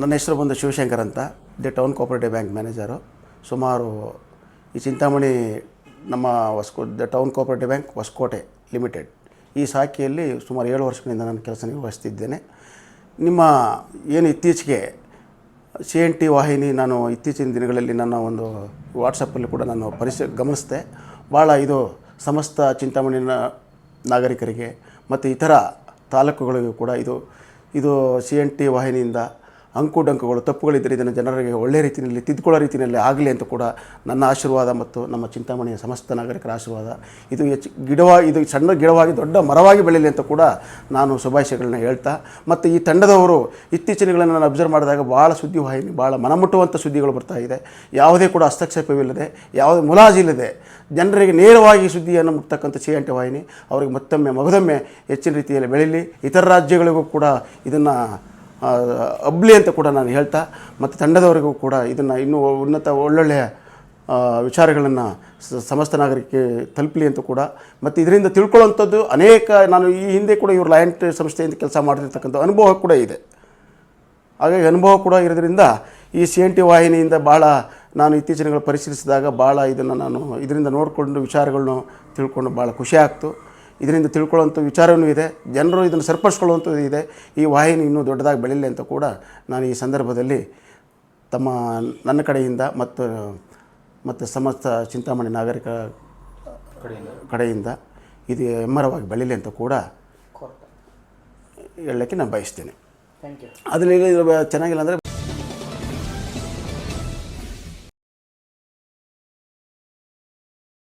ನನ್ನ ಹೆಸರು ಬಂದು ಶಿವಶಂಕರ್ ಅಂತ. The town cooperative bank manager. ಸುಮಾರು ಈ ಚಿಂತಾಮಣಿ ನಮ್ಮ ಹೊಸಕೋ, the town cooperative bank Hosakote limited. ಈ ಶಾಖೆಯಲ್ಲಿ ಸುಮಾರು ಏಳು ವರ್ಷಗಳಿಂದ ನಾನು ಕೆಲಸ ನಿರ್ವಹಿಸ್ತಿದ್ದೇನೆ. ನಿಮ್ಮ ಏನು ಇತ್ತೀಚೆಗೆ ಸಿ ಎನ್ ಟಿ ವಾಹಿನಿ ನಾನು ಇತ್ತೀಚಿನ ದಿನಗಳಲ್ಲಿ ನನ್ನ ಒಂದು ವಾಟ್ಸಪ್ಪಲ್ಲಿ ಕೂಡ ನಾನು ಪರಿಸ ಗಮನಿಸಿದೆ. ಭಾಳ ಇದು ಸಮಸ್ತ ಚಿಂತಾಮಣಿನ ನಾಗರಿಕರಿಗೆ ಮತ್ತು ಇತರ ತಾಲೂಕುಗಳಿಗೂ ಕೂಡ ಇದು ಇದು ಸಿ ಎನ್ ಟಿ ವಾಹಿನಿಯಿಂದ ಅಂಕು ಡಂಕುಗಳು ತಪ್ಪುಗಳಿದ್ದರೆ ಇದನ್ನು ಜನರಿಗೆ ಒಳ್ಳೆಯ ರೀತಿಯಲ್ಲಿ ತಿದ್ದುಕೊಳ್ಳೋ ರೀತಿಯಲ್ಲಿ ಆಗಲಿ ಅಂತ ಕೂಡ ನನ್ನ ಆಶೀರ್ವಾದ ಮತ್ತು ನಮ್ಮ ಚಿಂತಾಮಣಿಯ ಸಮಸ್ತ ನಾಗರಿಕರ ಆಶೀರ್ವಾದ. ಇದು ಹೆಚ್ಚು ಗಿಡವಾಗಿ ಇದು ಸಣ್ಣ ಗಿಡವಾಗಿ, ದೊಡ್ಡ ಮರವಾಗಿ ಬೆಳೆಯಲಿ ಅಂತ ಕೂಡ ನಾನು ಶುಭಾಶಯಗಳನ್ನ ಹೇಳ್ತಾ, ಮತ್ತು ಈ ತಂಡದವರು ಇತ್ತೀಚಿನಗಳನ್ನು ನಾನು ಅಬ್ಸರ್ವ್ ಮಾಡಿದಾಗ ಭಾಳ ಸುದ್ದಿವಾಹಿನಿ, ಭಾಳ ಮನಮುಟ್ಟುವಂಥ ಸುದ್ದಿಗಳು ಬರ್ತಾ ಇದೆ. ಯಾವುದೇ ಕೂಡ ಹಸ್ತಕ್ಷೇಪವಿಲ್ಲದೆ, ಯಾವುದೇ ಮುಲಾಜಿಲ್ಲದೆ ಜನರಿಗೆ ನೇರವಾಗಿ ಸುದ್ದಿಯನ್ನು ಮುಟ್ತಕ್ಕಂಥ ಸಿ ಅಂಟೆ ವಾಹಿನಿ, ಅವರಿಗೆ ಮತ್ತೊಮ್ಮೆ, ಮಗದೊಮ್ಮೆ ಹೆಚ್ಚಿನ ರೀತಿಯಲ್ಲಿ ಬೆಳೀಲಿ. ಇತರ ರಾಜ್ಯಗಳಿಗೂ ಕೂಡ ಇದನ್ನು ಅಬ್ಲಿ ಅಂತ ಕೂಡ ನಾನು ಹೇಳ್ತಾ, ಮತ್ತು ತಂಡದವರೆಗೂ ಕೂಡ ಇದನ್ನು ಇನ್ನೂ ಉನ್ನತ ಒಳ್ಳೊಳ್ಳೆಯ ವಿಚಾರಗಳನ್ನು ಸಮಸ್ತ ನಾಗರಿಕೆ ತಲುಪಲಿ ಅಂತ ಕೂಡ, ಮತ್ತು ಇದರಿಂದ ತಿಳ್ಕೊಳ್ಳುವಂಥದ್ದು ಅನೇಕ, ನಾನು ಈ ಹಿಂದೆ ಕೂಡ ಇವರು ಲಯಂಟ್ ಸಂಸ್ಥೆಯಿಂದ ಕೆಲಸ ಮಾಡಿರ್ತಕ್ಕಂಥ ಅನುಭವ ಕೂಡ ಇದೆ. ಹಾಗಾಗಿ ಅನುಭವ ಕೂಡ ಇರೋದ್ರಿಂದ ಈ ಸಿ ಎನ್ ಟಿ ವಾಹಿನಿಯಿಂದ ಭಾಳ ನಾನು ಇತ್ತೀಚಿನಗಳು ಪರಿಶೀಲಿಸಿದಾಗ ಭಾಳ ಇದನ್ನು ನಾನು ಇದರಿಂದ ನೋಡಿಕೊಂಡು ವಿಚಾರಗಳನ್ನು ತಿಳ್ಕೊಂಡು ಭಾಳ ಖುಷಿ ಆಗ್ತು. ಇದರಿಂದ ತಿಳ್ಕೊಳ್ಳುವಂಥ ವಿಚಾರವೂ ಇದೆ. ಜನರು ಇದನ್ನು ಸರಿಪಡಿಸ್ಕೊಳ್ಳುವಂಥದ್ದು ಇದೆ. ಈ ವಾಹಿನಿ ಇನ್ನೂ ದೊಡ್ಡದಾಗಿ ಬೆಳೀಲಿ ಅಂತ ಕೂಡ ನಾನು ಈ ಸಂದರ್ಭದಲ್ಲಿ ತಮ್ಮ ನನ್ನ ಕಡೆಯಿಂದ ಮತ್ತು ಮತ್ತು ಸಮಸ್ತ ಚಿಂತಾಮಣಿ ನಾಗರಿಕ ಕಡೆಯಿಂದ. ಇದು ಹೆಮ್ಮರವಾಗಿ ಬೆಳೀಲಿ ಅಂತ ಕೂಡ ಹೇಳಲಿಕ್ಕೆ ನಾನು ಬಯಸ್ತೇನೆ. ಥ್ಯಾಂಕ್ ಯು ಅದರಲ್ಲಿ ಚೆನ್ನಾಗಿಲ್ಲ ಅಂದರೆ